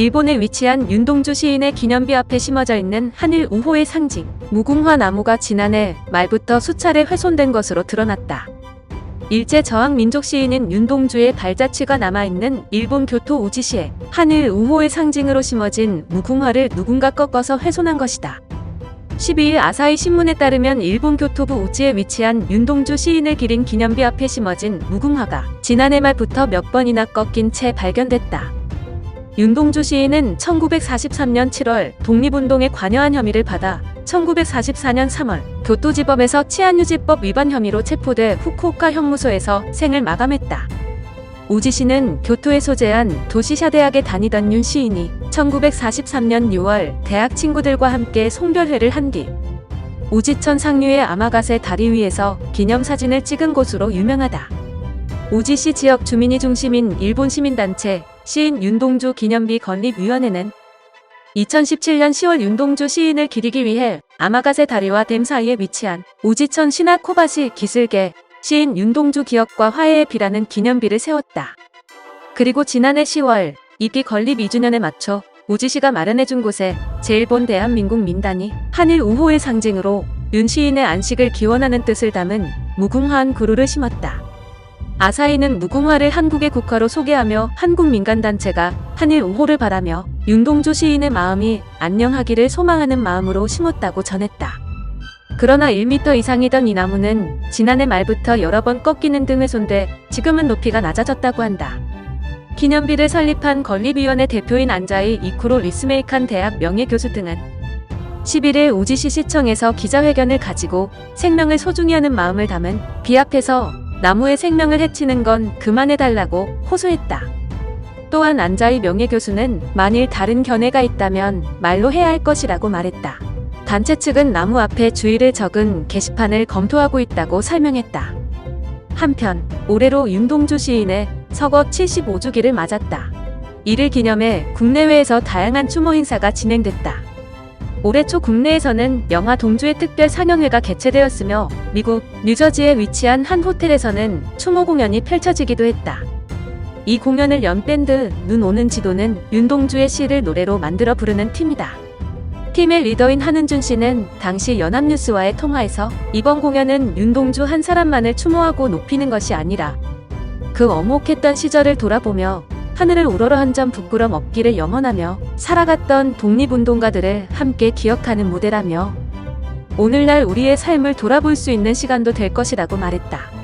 일본에 위치한 윤동주 시인의 기념비 앞에 심어져 있는 한일 우호의 상징 무궁화 나무가 지난해 말부터 수차례 훼손된 것으로 드러났다. 일제 저항 민족 시인인 윤동주의 발자취가 남아있는 일본 교토 우지시에 한일 우호의 상징으로 심어진 무궁화를 누군가 꺾어서 훼손한 것이다. 12일 아사히 신문에 따르면 일본 교토부 우지에 위치한 윤동주 시인을 기린 기념비 앞에 심어진 무궁화가 지난해 말부터 몇 번이나 꺾인 채 발견됐다. 윤동주 시인은 1943년 7월 독립운동에 관여한 혐의를 받아 1944년 3월 교토지법에서 치안유지법 위반 혐의로 체포돼 후쿠오카 형무소에서 생을 마감했다. 우지 씨는 교토에 소재한 도시샤 대학에 다니던 윤 시인이 1943년 6월 대학 친구들과 함께 송별회를 한 뒤 우지천 상류의 아마가세 다리 위에서 기념사진을 찍은 곳으로 유명하다. 우지시 지역 주민이 중심인 일본 시민단체 시인 윤동주 기념비 건립위원회는 2017년 10월 윤동주 시인을 기리기 위해 아마가세 다리와 댐 사이에 위치한 우지천 신화 코바시 기슭에 시인 윤동주 기억과 화해의 비라는 기념비를 세웠다. 그리고 지난해 10월 이비 건립 2주년에 맞춰 우지시가 마련해준 곳에 제1본 대한민국 민단이 한일 우호의 상징으로 윤 시인의 안식을 기원하는 뜻을 담은 무궁화한 구루를 심었다. 아사히는 무궁화를 한국의 국화로 소개하며 한국 민간단체가 한일 우호를 바라며 윤동주 시인의 마음이 안녕하기를 소망하는 마음으로 심었다고 전했다. 그러나 1m 이상이던 이 나무는 지난해 말부터 여러 번 꺾이는 등 훼손돼 지금은 높이가 낮아졌다고 한다. 기념비를 설립한 건립위원회 대표인 안자이 이쿠로 리스메이칸 대학 명예교수 등은 11일 우지시 시청에서 기자회견을 가지고 생명을 소중히 하는 마음을 담은 비 앞에서 나무의 생명을 해치는 건 그만해달라고 호소했다. 또한 안자이 명예교수는 만일 다른 견해가 있다면 말로 해야 할 것이라고 말했다. 단체 측은 나무 앞에 주의를 적은 게시판을 검토하고 있다고 설명했다. 한편 올해로 윤동주 시인의 서거 75주기를 맞았다. 이를 기념해 국내외에서 다양한 추모 행사가 진행됐다. 올해 초 국내에서는 영화 동주의 특별 상영회가 개최되었으며 미국 뉴저지에 위치한 한 호텔에서는 추모 공연이 펼쳐지기도 했다. 이 공연을 연 밴드 눈 오는 지도는 윤동주의 시를 노래로 만들어 부르는 팀이다. 팀의 리더인 한은준 씨는 당시 연합뉴스와의 통화에서 이번 공연은 윤동주 한 사람만을 추모하고 높이는 것이 아니라 그 어목했던 시절을 돌아보며 하늘을 우러러 한 점 부끄럼 없기를 염원하며 살아갔던 독립운동가들을 함께 기억하는 무대라며 오늘날 우리의 삶을 돌아볼 수 있는 시간도 될 것이라고 말했다.